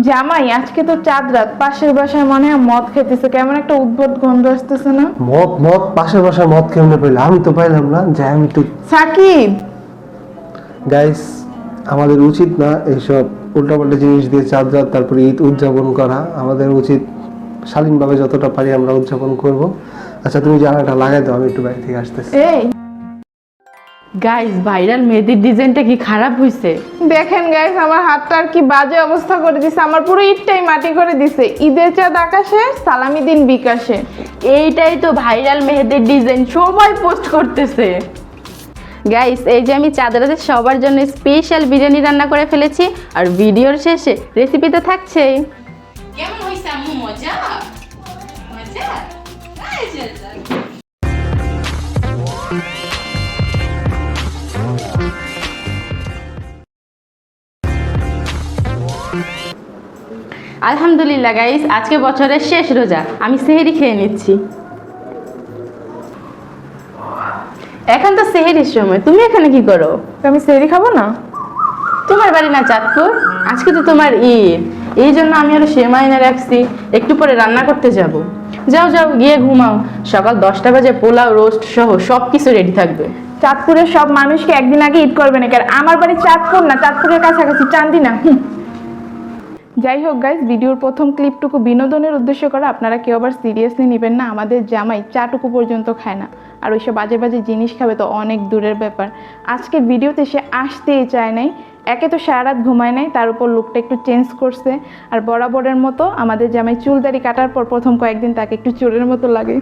জামাই আজকে তো চাঁদ রাত পাশের বাসায় মনে হয় মদ খেতেছে কেমন একটা উদ্ভট গন্ধ আসতেছে না? মদ মদ পাশের বাসার মদ কেমনে পাইলে? আমি তো পাইলাম না যে আমি একটু সাকিব! গাইস আমাদের উচিত না এইসব উল্টাপাল্টা জিনিস দিয়ে চাঁদ রাত তারপরে ঈদ উদযাপন করা। আমাদের উচিত শালীনভাবে যতটা পারি আমরা উদযাপন করব। আচ্ছা তুমি জানাটা লাগাই দাও আমি একটু বাইরে থেকে আসতেছি। এই! গাইস ভাইরাল মেহেদির ডিজাইনটা কি খারাপ হয়েছে দেখেন গাইস আমার হাতটা আর কি বাজে অবস্থা করে দিছে। আমার পুরো ইটটাই মাটি করে দিছে। ঈদের চাঁদ আকাশে সালামি দিন বিকাশে। এইটাই তো ভাইরাল মেহেদির ডিজাইন সবাই পোস্ট করতেছে। গাইস এই যে আমি চাঁদরাতে সবার জন্য স্পেশাল বিরিয়ানি রান্না করে ফেলেছি আর ভিডিওর শেষে রেসিপি তো থাকছেই। কেমন হয়েছে আম্মু? মজা মজা? আলহামদুলিল্লাহ গাইস আজকে বছরের শেষ রোজা। আমি সেহেরি খেয়ে নিচ্ছি। এখন তো সেহেরির সময়। তুমি এখানে কি করো? আমি সেরি খাব না। তোমার বাড়ি না চাঁদপুর? আজকে তো তোমার ঈদ। এই জন্য আমি আরও সেমাই এনে রাখছি। একটু পরে রান্না করতে যাব। যাও যাও গিয়ে ঘুমাও। সকাল দশটা বাজে পোলাও রোস্ট সহ সব কিছু রেডি থাকবে। চাঁদপুরের সব মানুষকে একদিন আগে ঈদ করবে না কারণ আমার বাড়ি চাঁদপুর না চাঁদপুরের কাছাকাছি চান্দি না। যাই হোক গাইজ ভিডিওর প্রথম ক্লিপটুকু বিনোদনের উদ্দেশ্য করা, আপনারা কেউ আবার সিরিয়াসলি নেবেন না, আমাদের জামাই চাটুকু পর্যন্ত খায় না। আর ওইসব বাজে বাজে জিনিস খাবে তো অনেক দূরের ব্যাপার। আজকে ভিডিওতে সে আসতেই চায় নাই, একে তো সারা রাত ঘুমায় নাই, তার উপর লুকটা একটু চেঞ্জ করছে। আর বরাবরের মতো আমাদের জামাই চুল দাড়ি কাটার পর প্রথম কয়েকদিন তাকে একটু চুলের মতো লাগে।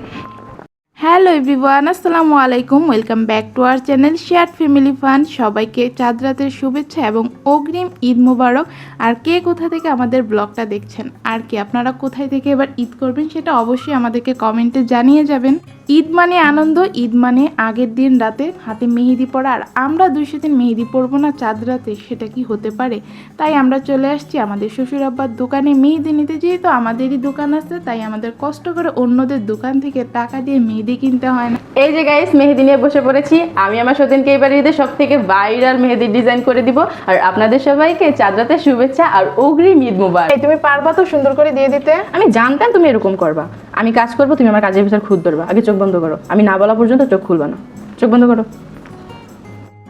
হ্যালো এভরিওয়ান, আসসালামু আলাইকুম। Welcome back to our channel Share Family Fun. সবাইকে চাঁদ রাতের শুভেচ্ছা এবং অগ্রিম ঈদ মুবারক। আর কে কোথা থেকে আমাদের ব্লগটা দেখছেন? আর কি আপনারা কোথায় থেকে এবার ঈদ করবেন সেটা অবশ্যই আমাদেরকে কমেন্টে জানিয়ে যাবেন। ঈদ মানে আনন্দ ঈদ মানে আগের দিন রাতে হাতে মেহেদি পড়া আর আমরা দুইশো দিন মেহেদি পরবো না চাঁদ রাতে সেটা কি হতে পারে? তাই আমরা চলে আসছি আমাদের শ্বশুর আব্বার দোকানে মেহেদি নিতে। যেহেতু আমাদেরই দোকান আছে তাই আমাদের কষ্ট করে অন্যদের দোকান থেকে টাকা দিয়ে মেহেদি কিনতে হয় না। এই যে গাইস মেহেদি নিয়ে বসে পড়েছি। আমি আমার সতীনকে এবার ঈদে সব থেকে ভাইরাল মেহেদির ডিজাইন করে দিব। আর আপনাদের সবাইকে চাঁদরাতে শুভেচ্ছা আর অগ্রিম ঈদ মুবারক। এই তুমি পারবা তো সুন্দর করে দিয়ে দিতে? আমি জানতাম তুমি এরকম করবা। আমি কাজ করব তুমি আমার কাজের ভিতর খুদ ধরবা। আগে চোখ বন্ধ করো। আমি না বলা পর্যন্ত চোখ খুলবো না। চোখ বন্ধ করো।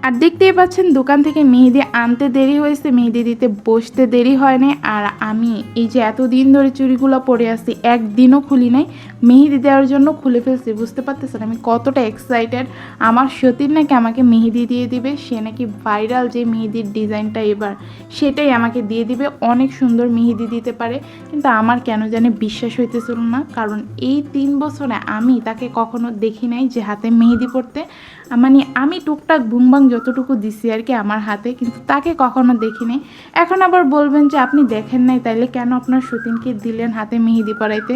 আর দেখতেই পাচ্ছেন দোকান থেকে মেহেদি আনতে দেরি হয়েছে, মেহেদি দিতে বসতে দেরি হয় নাই আর আমি এই যে এতদিন ধরে চুড়িগুলো পরে আসছি, একদিনও খুলি নাই। মেহেদি দেওয়ার জন্য খুলে ফেলছি, বুঝতে পারতেছেন? আমি কতটা এক্সাইটেড আমার সতীর নাকি আমাকে মেহেদি দিয়ে দিবে, সে নাকি ভাইরাল যে মেহেদির ডিজাইনটা এবার, সেটাই আমাকে দিয়ে দিবে। অনেক সুন্দর মেহেদি দিতে পারে, কিন্তু আমার কেন জানি বিশ্বাস হইতেছিল না। কারণ এই তিন বছরে আমি তাকে কখনো দেখি নাই যে হাতে মেহেদি পড়তে মানে আমি টুকটাক বুংবাং যতটুকু দিছি আর কি আমার হাতে, কিন্তু তাকে কখনো দেখিনি। এখন আবার বলবেন যে, আপনি দেখেন নাই, তাইলে কেন আপনার সতীনকে দিলেন হাতে মেহেদি পরাইতে?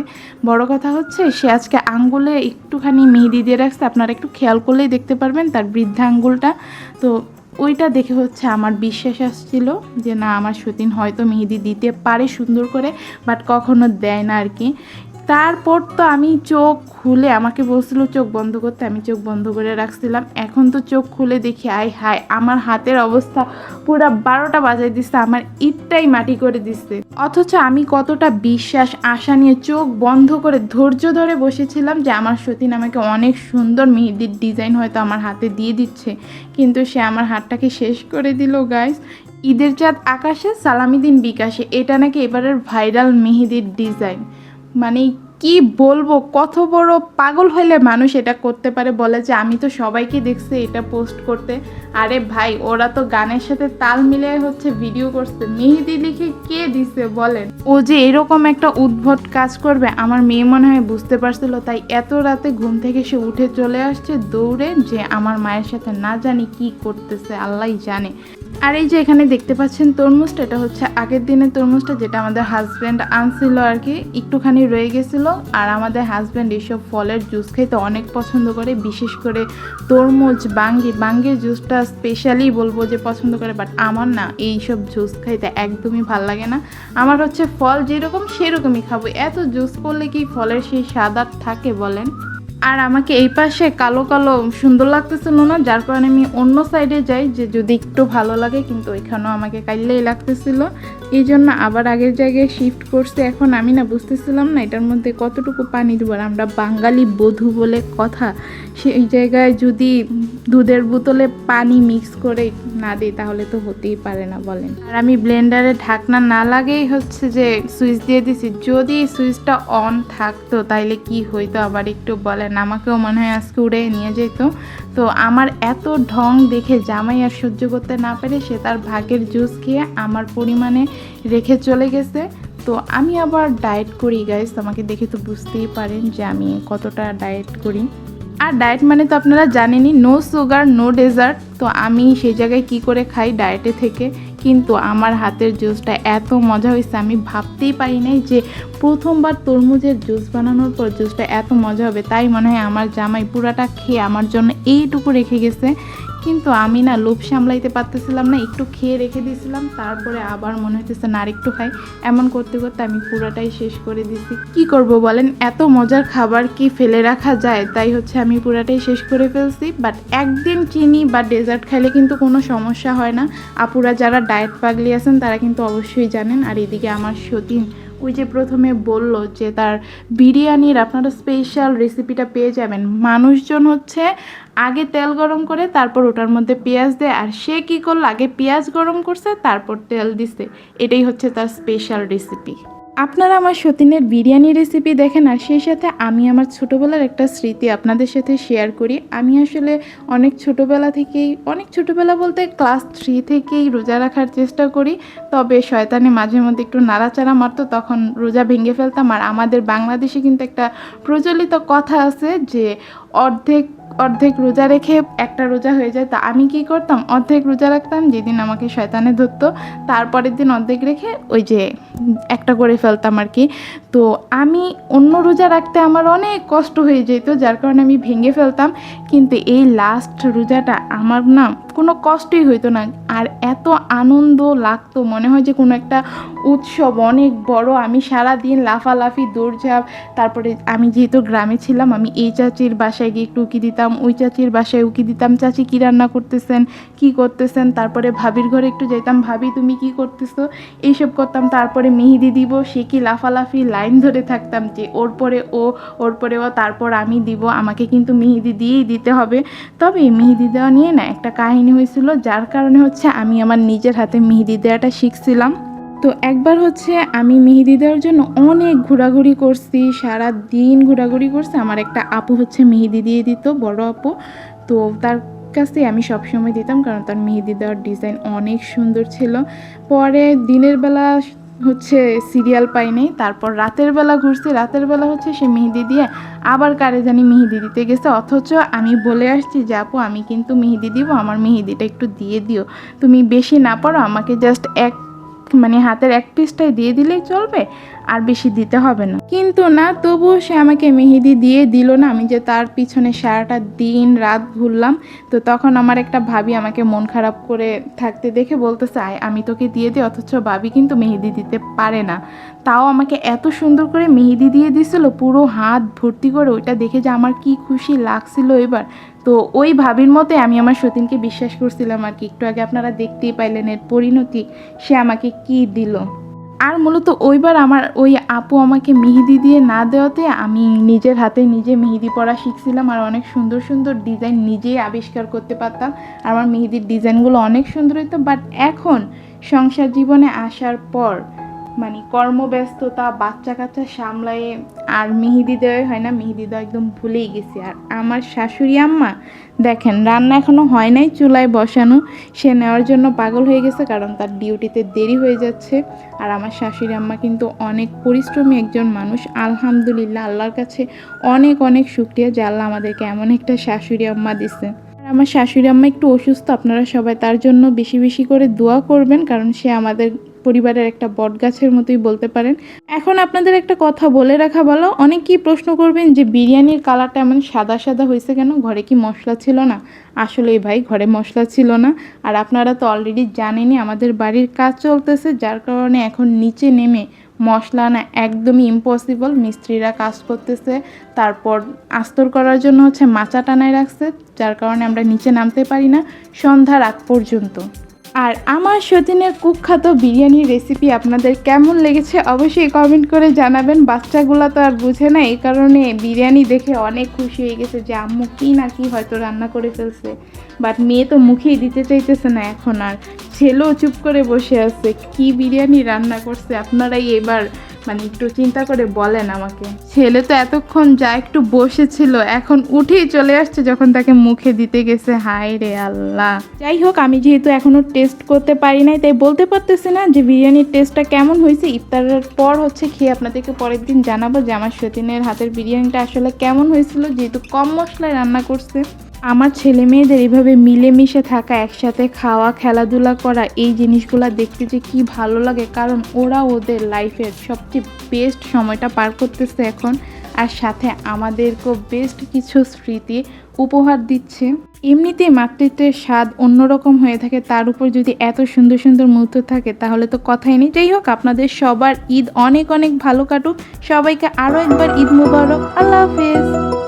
বড় কথা হচ্ছে, সে আজকে আঙ্গুলে একটুখানি মেহেদি দিয়ে রাখছে, আপনারা একটু খেয়াল করলেই দেখতে পারবেন তার বৃদ্ধা আঙ্গুলটা। তো ওইটা দেখে হচ্ছে আমার বিশ্বাস আসছিল যে, না, আমার সতীন হয়তো মেহেদি দিতে পারে সুন্দর করে, বাট কখনো দেয় না আর কি। তারপর তো আমি চোখ খুলে আমাকে বলছিল, চোখ বন্ধ করতে। আমি চোখ বন্ধ করে রাখছিলাম। এখন তো চোখ খুলে দেখি, আয় হায়, আমার হাতের অবস্থা পুরো বারোটা বাজায় দিচ্ছে আমার ইটটাই মাটি করে দিচ্ছে অথচ আমি কতটা বিশ্বাস, আশা নিয়ে চোখ বন্ধ করে ধৈর্য ধরে বসেছিলাম যে আমার সতীন আমাকে অনেক সুন্দর মেহেদির ডিজাইন হয়তো আমার হাতে দিয়ে দিচ্ছে, কিন্তু সে আমার হাতটাকে শেষ করে দিল গাইস ঈদের চাঁদ আকাশে, সালামি দিন বিকাশে, এটা নাকি এবারের ভাইরাল মেহেদির ডিজাইন। মানে কি বলব, কত বড় পাগল হইলে মানুষ এটা করতে পারে বলে যে, আমি তো সবাইকে দেখছি এটা পোস্ট করতে। আরে ভাই, ওরা তো গানের সাথে তাল মিলিয়ে হচ্ছে ভিডিও করছে। মেহেদি লিখে কে দিছে বলেন? ও যে এরকম একটা উদ্ভট কাজ করবে, আমার মেয়ে মনে হয় বুঝতে পারছিল। তাই এত রাতে ঘুম থেকে সে উঠে চলে আসছে দৌড়ে যে, আমার মায়ের সাথে না জানি কি করতেছে, আল্লাহই জানে। আর এই যে এখানে দেখতে পাচ্ছেন তরমুজটা, এটা হচ্ছে আগের দিনের তরমুজটা যেটা আমাদের হাজব্যান্ড আনছিল আর কি, একটুখানি রয়ে গেছিল। আর আমাদের হাজব্যান্ড এইসব ফলের জুস খেতে অনেক পছন্দ করে, বিশেষ করে তরমুজ, বাঙ্গি, বাঙ্গির জুসটা স্পেশালি বলব যে পছন্দ করে বাট আমার না এইসব জুস খাইতে একদমই ভালো লাগে না। আমার হচ্ছে ফল যেরকম সেরকমই খাব। এত জুস করলে কি ফলের সেই স্বাদ থাকে বলেন? আর আমাকে এই পাশে কালো কালো সুন্দর লাগতেছিল না যার কারণে আমি অন্য সাইডে যাই, যে যদি একটু ভালো লাগে, কিন্তু ওইখানেও আমাকে কাইলেই লাগতেছিল। এই জন্য আবার আগের জায়গায় শিফট করছে। এখন আমি না বুঝতেছিলাম না এটার মধ্যে কতটুকু পানি দেবো। আর আমরা বাঙালি বধূ বলে কথা, সেই জায়গায় যদি দুধের বোতলে পানি মিক্স করে না দিই, তাহলে তো হতেই পারে না, বলেন। আর আমি ব্লেন্ডারে ঢাকনা না লাগেই হচ্ছে যে সুইচ দিয়ে দিছি। যদি সুইচটা অন থাকতো, তাইলে কি হইতো? আবার একটু বলেন। আমাকেও মনে হয় আজকে উড়ে নিয়ে যেত তো আমার এত ঢং দেখে জামাই আর সহ্য করতে না পেরে সে তার ভাগের জুস খেয়ে আমার পরিমাণে রেখে চলে গেছে। তো আমি আবার ডায়েট করি গাইস আমাকে দেখে তো বুঝতেই পারেন যে আমি কতটা ডায়েট করি। আর ডায়েট মানে তো আপনারা জানেনই নো সুগার নো ডেজার্ট তো আমি সেই জায়গায় কি করে খাই ডায়েটে থেকে? কিন্তু আমার হাতের জুসটা এত মজা হয়েছে, আমি ভাবতেই পারি নাই যে প্রথমবার তরমুজের জুস বানানোর পর জুসটা এত মজা হবে। তাই মনে হয় আমার জামাই পুরাটা খেয়ে আমার জন্য এইটুকু রেখে গেছে। কিন্তু আমি না লোভ সামলাইতে পারতেছিলাম না, একটু খেয়ে রেখে দিয়েছিলাম, তারপরে আবার মনে হইতেছে না আরেকটু খাই। এমন করতে করতে আমি পুরাটাই শেষ করে দিছি। কি করব বলেন? এত মজার খাবার কি ফেলে রাখা যায়? তাই হচ্ছে আমি পুরাটাই শেষ করে ফেলছি। বাট একদিন চিনি বা ডেজার্ট খাইলে কিন্তু কোনো সমস্যা হয় না। আপুরা যারা ডায়েট পাগলি আছেন, তারা কিন্তু অবশ্যই জানেন। আর এদিকে আমার সতীন ওই যে প্রথমে বলল যে তার বিরিয়ানির আপনারা স্পেশাল রেসিপিটা পেয়ে যাবেন। মানুষজন হচ্ছে আগে তেল গরম করে তারপর ওটার মধ্যে পেঁয়াজ দেয় আর সে কী করল? আগে পেঁয়াজ গরম করছে, তারপর তেল দিছে। এটাই হচ্ছে তার স্পেশাল রেসিপি আপনারা আমার সতীনের বিরিয়ানি রেসিপি দেখেন আর সেই সাথে আমি আমার ছোটোবেলার একটা স্মৃতি আপনাদের সাথে শেয়ার করি। আমি আসলে অনেক ছোটোবেলা থেকেই, অনেক ছোটোবেলা বলতে ক্লাস থ্রি থেকেই রোজা রাখার চেষ্টা করি। তবে শয়তানে মাঝে মধ্যে একটু নাড়াচাড়া মারতো, তখন রোজা ভেঙে ফেলতাম। আর আমাদের বাংলাদেশে কিন্তু একটা প্রচলিত কথা আছে যে অর্ধেক অর্ধেক রোজা রেখে একটা রোজা হয়ে যায়। তা আমি কি করতাম? অর্ধেক রোজা রাখতাম, যেদিন আমাকে শয়তানে ধরতো। তারপরের দিন অর্ধেক রেখে ওই যে একটা করে ফেলতাম আর কি। তো আমি অন্য রোজা রাখতে আমার অনেক কষ্ট হয়ে যেত, যার কারণে আমি ভেঙে ফেলতাম। কিন্তু এই লাস্ট রোজাটা আমার না কোনো কষ্টই হইতো না। আর এত আনন্দ লাগতো, মনে হয় যে কোনো একটা উৎসব অনেক বড়। আমি সারা দিন লাফালাফি, দৌড়ঝাঁপ, তারপরে আমি যেহেতু গ্রামে ছিলাম, আমি এই চাচির বাসায় গিয়ে একটু উকি দিতাম, ওই চাচির বাসায় উকি দিতাম, চাচি, কী রান্না করতেছেন? কি করতেছেন? তারপরে ভাবির ঘরে একটু যেতাম ভাবি, তুমি কি করতেছো? এইসব করতাম। তারপরে মেহেদি দিব, সে কি লাফালাফি লাইন ধরে থাকতাম যে, ওর পরে ও, ওর পরে ও, তারপর আমি দিব, আমাকে কিন্তু মেহেদি দিয়েই দিতে হবে। তবে মেহেদি দেওয়া নিয়ে না, একটা কাহিনী হয়েছিল, যার কারণে হচ্ছে আমি আমার নিজের হাতে মেহেদি দেওয়াটা শিখছিলাম। তো একবার হচ্ছে আমি মেহেদি দেওয়ার জন্য অনেক ঘোরাঘুরি করছি সারা দিন ঘোরাঘুরি করছি। আমার একটা আপু হচ্ছে মেহেদি দিয়ে দিত, বড় আপু। তো তার কাছে আমি সবসময় দিতাম, কারণ তার মেহেদি দেওয়ার ডিজাইন অনেক সুন্দর ছিল। পরে দিনের বেলা হচ্ছে সিরিয়াল পাই তারপর রাতের বেলা ঘুরছি। রাতের বেলা হচ্ছে সে মেহেদি দিয়ে আবার কারে জানি মেহেদি দিতে গেছে। অথচ আমি বলে আসছি, যে আপু, আমি কিন্তু মেহেদি দিব। আমার মেহেদিটা একটু দিয়ে দিও। তুমি বেশি না পারো, আমাকে জাস্ট এক মানে হাতের এক পিসটাই দিয়ে দিলেই চলবে, আর বেশি দিতে হবে না। কিন্তু না, তবুও সে আমাকে মেহেদি দিয়ে দিল না। আমি যে তার পিছনে সারাটা দিন রাত ঘুরলাম, তো তখন আমার একটা ভাবি আমাকে মন খারাপ করে থাকতে দেখে বলতেছে, আয়, আমি তোকে দিয়ে দিই, অথচ ভাবি কিন্তু মেহেদি দিতে পারে না। তাও আমাকে এত সুন্দর করে মেহেদি দিয়ে দিছিল, পুরো হাত ভর্তি করে, ওইটা দেখে যে আমার কি খুশি লাগছিল এবার। তো ওই ভাবির মতে আমি আমার সতীনকে বিশ্বাস করছিলাম আর কি। একটু আগে আপনারা দেখতেই পাইলেন এর পরিণতি, সে আমাকে কি দিল। আর মূলত ওইবার আমার ওই আপু আমাকে মেহেদি দিয়ে না দেওয়াতে আমি নিজের হাতে নিজে মেহেদি পরা শিখছিলাম আর অনেক সুন্দর সুন্দর ডিজাইন নিজেই আবিষ্কার করতে পারতাম। আর আমার মেহেদির ডিজাইনগুলো অনেক সুন্দর হতো বাট এখন সংসার জীবনে আসার পর মানে কর্মব্যস্ততা বাচ্চা কাচ্চা সামলায়ে আর মেহেদি হয় না মেহেদি একদম ভুলেই গেছি। আর আমার শাশুড়ি আম্মা, দেখেন, রান্না এখনও হয় নাই চুলায় বসানো। সে নেওয়ার জন্য পাগল হয়ে গেছে কারণ তার ডিউটিতে দেরি হয়ে যাচ্ছে। আর আমার শাশুড়ি আম্মা কিন্তু অনেক পরিশ্রমী একজন মানুষ। আলহামদুলিল্লাহ, আল্লাহর কাছে অনেক অনেক শুক্রিয়া যে আল্লাহ আমাদেরকে এমন একটা শাশুড়ি আম্মা দিছে। আমার শাশুড়ি আম্মা একটু অসুস্থ, আপনারা সবাই তার জন্য বেশি বেশি করে দোয়া করবেন কারণ সে আমাদের পরিবারের একটা বট গাছের মতোই বলতে পারেন। এখন আপনাদের একটা কথা বলে রাখা ভালো, অনেকেই প্রশ্ন করবেন যে বিরিয়ানির কালারটা এমন সাদা সাদা হয়েছে কেন? ঘরে কি মশলা ছিল না? আসলেই ভাই, ঘরে মশলা ছিল না। আর আপনারা তো অলরেডি জানেনই আমাদের বাড়ির কাজ চলতেছে, যার কারণে এখন নিচে নেমে মশলা না একদমই ইম্পসিবল মিস্ত্রিরা কাজ করতেছে, তারপর আস্তর করার জন্য হচ্ছে মাচা টানায় রাখছে, যার কারণে আমরা নিচে নামতে পারি না সন্ধ্যার আগ পর্যন্ত। আর আমার সতীনের কুখ্যাত বিরিয়ানির রেসিপি আপনাদের কেমন লেগেছে অবশ্যই কমেন্ট করে জানাবেন। বাচ্চাগুলো তো আর বুঝে না, এই কারণে বিরিয়ানি দেখে অনেক খুশি হয়ে গেছে যে আম্মু কী না কি হয়তো রান্না করে ফেলছে। বাট মেয়ে তো মুখেই দিতে চাইতেছে না এখন আর। ছেলেও চুপ করে বসে আছে, কি বিরিয়ানি রান্না করছে? আপনারাই এবার মানে একটু চিন্তা করে বলেন আমাকে। ছেলে তো এতক্ষণ যা একটু বসেছিল, এখন উঠেই চলে আসছে যখন তাকে মুখে দিতে গেছে। হায় রে আল্লাহ। যাই হোক, আমি যেহেতু এখনও টেস্ট করতে পারি নাই, তাই বলতে পারতেছি না যে বিরিয়ানির টেস্টটা কেমন হয়েছে। ইফতারের পর হচ্ছে খেয়ে আপনাদেরকে পরের দিন জানাব যে আমার সতীনের হাতের বিরিয়ানিটা আসলে কেমন হয়েছিল, যেহেতু কম মশলায় রান্না করছে। আমার ছেলে মেয়েদের এইভাবে মিলেমিশে থাকা, একসাথে খাওয়া, খেলাধুলা করা, এই জিনিসগুলো দেখতে যে কি ভালো লাগে। কারণ ওরা ওদের লাইফের সবচেয়ে বেস্ট সময়টা পার করতেছে এখন। আর সাথে আমাদেরকেও বেস্ট কিছু স্মৃতি উপহার দিচ্ছে। এমনিতেই মাতৃত্বের স্বাদ অন্যরকম হয়ে থাকে। তার উপর যদি এত সুন্দর সুন্দর মুহূর্ত থাকে, তাহলে তো কথাই নেই। যাই হোক, আপনাদের সবার ঈদ অনেক অনেক ভালো কাটুক। সবাইকে আরও একবার ঈদ মুবারক। আল্লাহ হাফেজ।